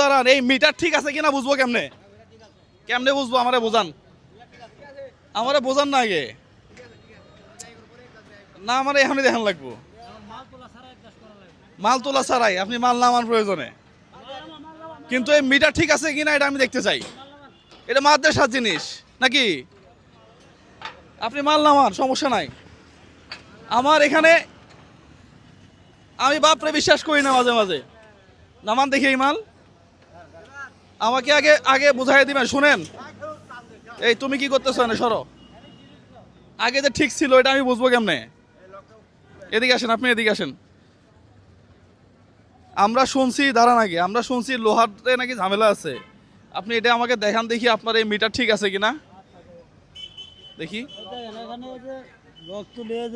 দাঁড়ান, এই মিটার ঠিক আছে কিনা বুঝব কেমনে? কেমনে বুঝব? আমারে বোঝান। আমারে বোঝান না আগে। না, আমার এখনই দেখান লাগবো। মাল তোলা ছাড়াই, আপনি মাল নামান প্রয়োজনে। কিন্তু এই মিটার ঠিক আছে কিনা এটা আমি দেখতে চাই। এটা মাদ্রাসার জিনিস, নাকি? আপনি মাল নামান সমস্যা নাই। আমার এখানে আমি বাপরে বিশ্বাস করি না মাঝে মাঝে। নামান দেখি এই মাল। আমাকে আগে আগে বুঝাই দিবেন শুনেন। এই তুমি কি করতেছো না সরো। আগে যে ঠিক ছিল এটা আমি বুঝব কেমনে? এদিকে আসেন আপনি এদিকে আসেন। আমরা শুনছি দাঁড়ান আগে আমরা শুনছি লোহাতে নাকি ঝামেলা আছে। আপনি এটা আমাকে দেখান দেখি আপনার এই মিটার ঠিক আছে কিনা। দেখি।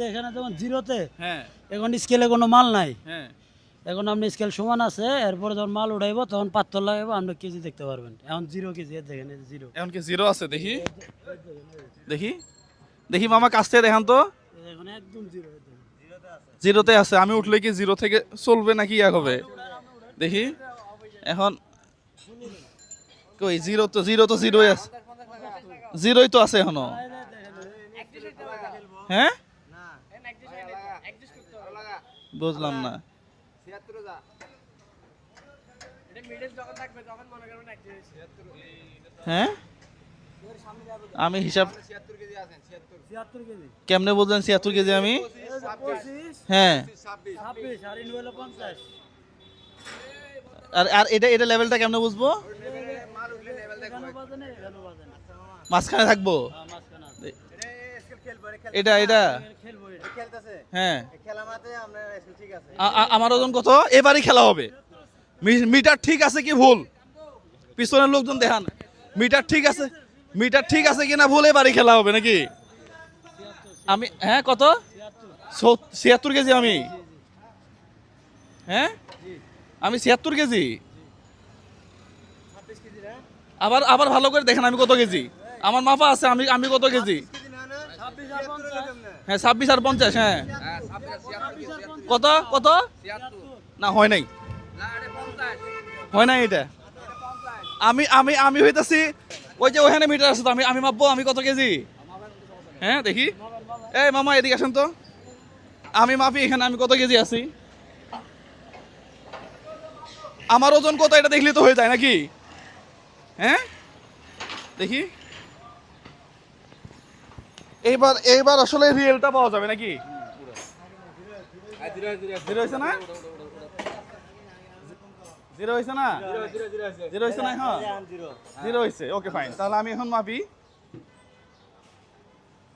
এখানে জিরোতে হ্যাঁ। এখন স্কেলে কোনো মাল নাই। হ্যাঁ। এখন আপনি স্কেল সমান আছে এরপরে যখন মাল উঠাইব তখন পাত্তর লাগাইবো আপনি কেজি দেখতে পারবেন। এখন জিরো কেজি এর দেখেন জিরো এখন কি জিরো আছে? দেখি। দেখি। দেখি মামা কাছ থেকে দেখান তো। এখন একদম জিরো জিরোতে আছে। আমি উঠলে কি জিরো থেকে চলবে নাকি ইয়া হবে? দেখি। এখন কই জিরো তো জিরো তো জিরোই আছে। জিরোই তো আছে এখনও। হ্যাঁ? বুঝলাম না। হ্যাঁ? আমি হিসাব কেমনে বুঝলেন ছিয়াত্তর কেজি আমি? হ্যাঁ। আর আর আর এটা এটা লেভেলটা কেমনে বুঝব? এখানে বাজে না এখানে বাজে না। মাঝখানে থাকব? হ্যাঁ। এটা এটা। হ্যাঁ। আ- আমার ওজন কত? এবারই খেলা হবে। মিটার ঠিক আছে কি ভুল? পিছনের লোকজন দেখান। মিটার ঠিক আছে মিটার ঠিক আছে কি না ভুল এবারই খেলা হবে নাকি? আমি হ্যাঁ কত? ছিয়াত্তর কেজি আমি। হ্যাঁ? আমি ছিয়াত্তর কেজি। আবার আবার ভালো করে দেখেন আমি কত কেজি। আমার মাপা আছে আমি আমি কত কেজি? হ্যাঁ ছাব্বিশ আর পঞ্চাশ হ্যাঁ। কত? কত? না, হয় নাই। হয় নাই এটা। আমি আমি আমি হইতাছি, ওই যে ওখানে মিটার আছে তো, আমি আমি মাপবো, আমি কত কেজি? হ্যাঁ দেখি। এই, মামা, এদিকে আসেন তো। আমি মাপি, এখানে আমি কত কেজি আছি? আমার ওজন কত, এটা দেখলে তো হয়ে যায় নাকি? হ্যাঁ? দেখি। এইবার এইবার আসলে রিয়েলটা পাওয়া যাবে নাকি? জিরো হয়েছে না? জিরো হয়েছে না? জিরো হয়েছে না হ্যাঁ জিরো হয়েছে ওকে ফাইন তাহলে আমি এখন মাপি।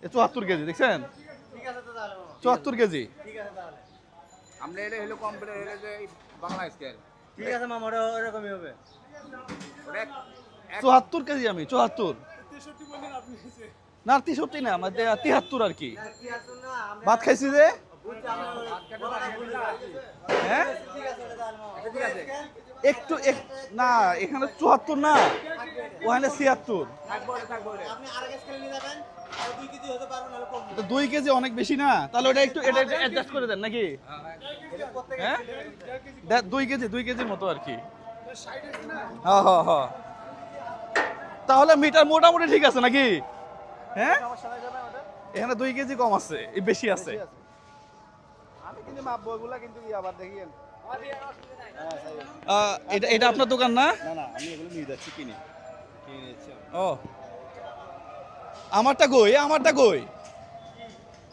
চুয়াত্তর কেজি দেখছেন? চুয়াত্তর কেজি। আমরা এটা হলো কম্পিউটার হলো যে বাংলা স্কেল ঠিক আছে মামা ওটা ওরকমই হবে। চুয়াত্তর কেজি আমি চুয়াত্তর। না তেষট্টি না আমার দে- তিহাত্তর আর কি। ভাত খাইছি যে? হ্যাঁ? একটু এক- না, এখানে চুয়াত্তর না, ওখানে ছিয়াত্তর। দুই কেজি অনেক বেশি না? তাহলে ওটা একটু অ্যাডজাস্ট করে দেন নাকি? হ্যাঁ? দুই কেজি, দুই কেজির মতো আর কি। হ্যাঁ হ্যাঁ হ্যাঁ তাহলে মিটার মোটামুটি ঠিক আছে নাকি? হ্যাঁ? এখানে দুই কেজি কম আছে বেশি আছে। আমি কিন্তু মাপবো এগুলা কিন্তু আবার আহ, এটা এটা আপনার দোকান না? না না আমি এগুলো নিয়ে যাচ্ছি কিনে। কিনে ও। আমারটা কই? আমারটা কই?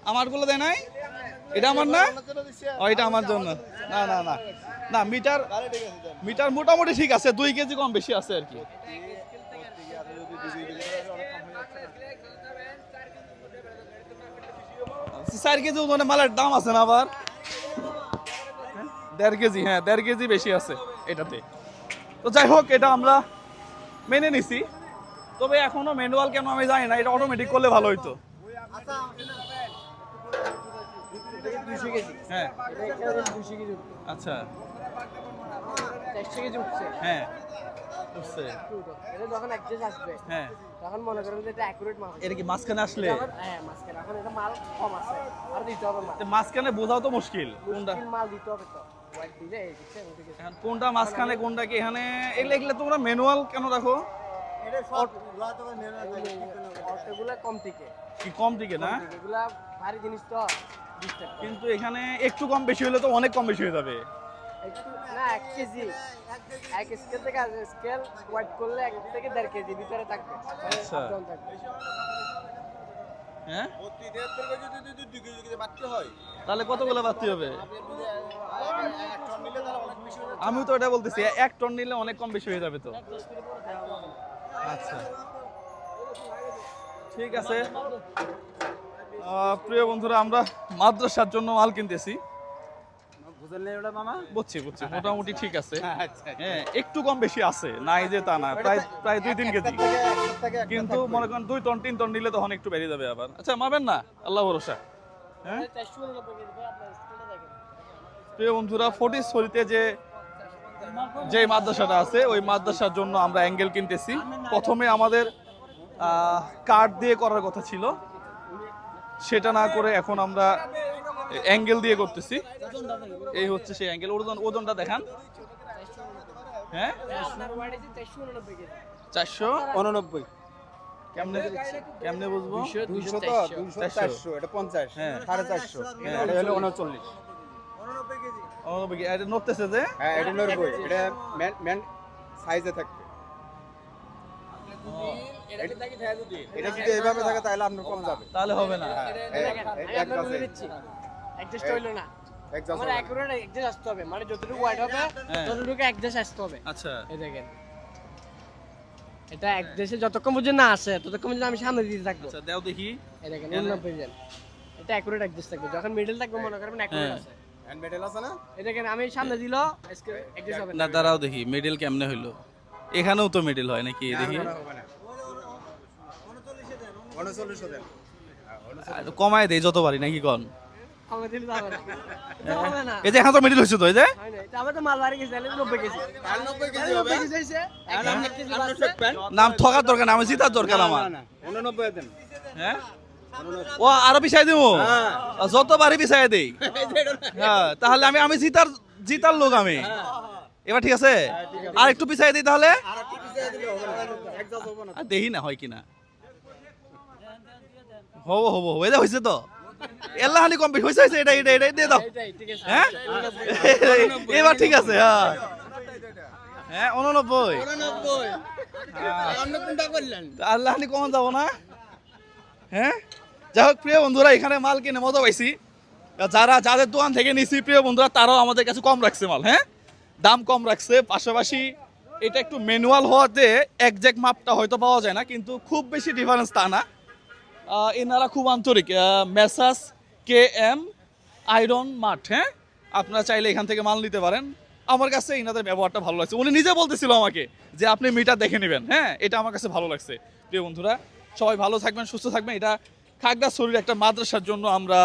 আমারগুলো দেয় নাই? এটা আমার না? ও এটা আমার জন্য। না না না। না মিটার মিটার মোটামুটি ঠিক আছে দুই কেজি কম বেশি আছে আর কি। চার কেজি ওজনে মালের দাম আছে না আবার? দেড় কেজি হ্যাঁ দেড় কেজি বেশি আছে এটাতে। তো যাই হোক এটা আমরা মেনে নিছি। তবে এখনও ম্যানুয়াল কেন আমি জানি না এটা অটোমেটিক করলে ভালো হইতো। হ্যাঁ। আচ্ছা। হ্যাঁ। এটা যখন অ্যাডজাস্ট আসবে হ্যাঁ। তখন মনে করেন যে এটা অ্যাকুরেট মাল। এটা কি মাঝখানে আসলে? হ্যাঁ মাঝখানে। এখন এটা মাল কম আছে আর দিতে হবে মাল। মাঝখানে বোঝাও তো মুশকিল কোনটা? মাল দিতে হবে তো। কোনটা মাঝখানে কোনটা কি এখানে? এগুলো এগুলো তোমরা ম্যানুয়াল কেন রাখো? কম কি কম টিকে না? এগুলা ভারী জিনিস তো কিন্তু এখানে একটু কম বেশি হলে তো অনেক কম বেশি হয়ে যাবে। না এক কেজি। এক স্কেল থেকে স্কেল ওয়াইট করলে এক থেকে দেড় কেজি ভিতরে থাকবে। আচ্ছা। হ্যাঁ? তাহলে কতগুলো বাড়তি হবে? আমিও তো এটা বলতেছি এক টন নিলে অনেক কম বেশি হয়ে যাবে তো। আচ্ছা। ঠিক আছে। প্রিয় বন্ধুরা আমরা মাদ্রাসার জন্য মাল কিনতেছি। বুঝছি বুঝছি মোটামুটি ঠিক আছে। হ্যাঁ একটু কম বেশি আছে নাই যে তা না প্রায় প্রায় দুই তিন কেজি। কিন্তু মনে করেন দুই টন তিন টন নিলে তখন একটু বেরিয়ে যাবে আবার। আচ্ছা মাবেন না আল্লাহ ভরসা। হ্যাঁ? প্রিয় বন্ধুরা ফটিস ছড়িতে যে যে মাদ্রাসাটা আছে ওই মাদ্রাসার জন্য আমরা অ্যাঙ্গেল কিনতেছি। প্রথমে আমাদের কার্ড দিয়ে করার কথা ছিল। সেটা না করে এখন আমরা অ্যাঙ্গেল দিয়ে করতেছি। এই হচ্ছে সেই অ্যাঙ্গেল। ওজন ওজনটা দেখান। হ্যাঁ? চারশো উননব্বই। কেমনে কেমনে বুঝব? দুইশো তো দুইশো চারশো। এটা পঞ্চাশ হ্যাঁ। সাড়ে চারশো। হ্যাঁ। এটা হলো উনচল্লিশ। ও, এটা নড়তেছে যে? হ্যাঁ এটা নব্বই এটা ম্যান ম্যান সাইজে থাকবে। এটা যদি এইভাবে থাকে তাহলে আপনার কম যাবে। তাহলে হবে না। অ্যাডজাস্ট হইল না। একজাস্ট আমার অ্যাকুরেট অ্যাডজাস্ট আসতে হবে মানে যতটুকু ওয়াইড হবে হ্যাঁ। ততটুকু অ্যাডজাস্ট আসতে হবে। আচ্ছা। এই দেখেন। এটা এক দেশে যতক্ষণ পর্যন্ত না আসে ততক্ষণ পর্যন্ত আমি সামনে দিতে থাকব। আচ্ছা দেও দেখি। এই দেখেন জন এটা অ্যাকুরেট অ্যাডজাস্ট থাকবে। যখন মিডল থাকবে মনে করবেন অ্যাকুরেট। আছে। হ্যান্ড মেডেল আছে না? এই দেখেন আমি সামনে দিল অ্যাডজাস্ট হবে না। দাঁড়াও দেখি মিডিল কেমনে হইল? এখানেও তো মিডিল হয় নাকি দেখি? কমায় দেই যতবারই নাকি কন? এই যে এখন তো মিডিল হয়েছে তো এই যে? না এটা আমার তো মাল বাড়ি গেছে তাহলে নব্বই কেজি নব্বই কেজি হবে। নব্বই কেজি হয়েছে একদম এক কেজি বাড়ছে। নাম ঠকার দরকার না আমি জিতার দরকার আমার হ্যাঁ ও আরও পিছাই দিব যতবারই পিছাই দেই। হ্যাঁ তাহলে আমি আমি জিতার জিতার লোক আমি। এবার ঠিক আছে? আর একটু পিছাই দিই তাহলে? আর দেখি না। হয় কিনা হব হব হব। এটা হয়েছে তো এল্লা হানি কম বেশি হয়েছে হয়েছে, এটা এটা এটা দিয়ে দাও। এটাই ঠিক আছে। হ্যাঁ? এবার ঠিক আছে হ্যাঁ। হ্যাঁ উননব্বই। আল্লাহ হানি কমন যাব না? হ্যাঁ? যাই হোক প্রিয় বন্ধুরা এখানে মাল কিনে মজা পাইছি। যারা যাদের দোকান থেকে নিছি প্রিয় বন্ধুরা তারাও আমাদের কাছে কম রাখছে মাল হ্যাঁ? দাম কম রাখছে। পাশাপাশি এটা একটু ম্যানুয়াল হওয়াতে একজ্যাক্ট মাপটা হয়তো পাওয়া যায় না কিন্তু খুব বেশি ডিফারেন্স তা না। এনারা খুব আন্তরিক। মেসাস, কে এম, আয়রন, মাঠ হ্যাঁ? আপনারা চাইলে এখান থেকে মাল নিতে পারেন। আমার কাছে এনাদের ব্যবহারটা ভালো লাগছে। উনি নিজে বলতেছিল আমাকে যে আপনি মিটার দেখে নেবেন হ্যাঁ? এটা আমার কাছে ভালো লাগছে। প্রিয় বন্ধুরা, সবাই ভালো থাকবেন, সুস্থ থাকবেন। এটা খাগড়াছড়ির একটা মাদ্রাসার জন্য আমরা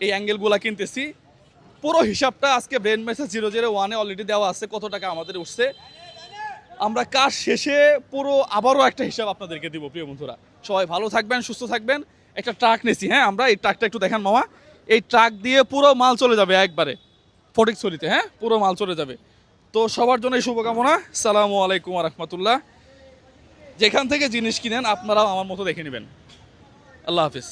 এই অ্যাঙ্গেলগুলা কিনতেছি। পুরো হিসাবটা আজকে ব্রেন মেসেজ জিরো জিরো ওয়ানে অলরেডি দেওয়া আছে, কত টাকা আমাদের উঠছে। আমরা কাজ শেষে পুরো আবারও একটা হিসাব আপনাদেরকে দিব, প্রিয় বন্ধুরা। সবাই ভালো থাকবেন, সুস্থ থাকবেন। একটা ট্রাক নিয়েছি হ্যাঁ আমরা এই ট্রাকটা একটু দেখেন মামা। এই ট্রাক দিয়ে পুরো মাল চলে যাবে একবারে ফটিক ফটিকছড়িতে হ্যাঁ পুরো মাল চলে যাবে। তো সবার জন্য শুভকামনা, সালামু আলাইকুম রহমতুল্লাহ। যেখান থেকে জিনিস কিনেন, আপনারাও আমার মতো দেখে নেবেন। আল্লাহ হাফিজ।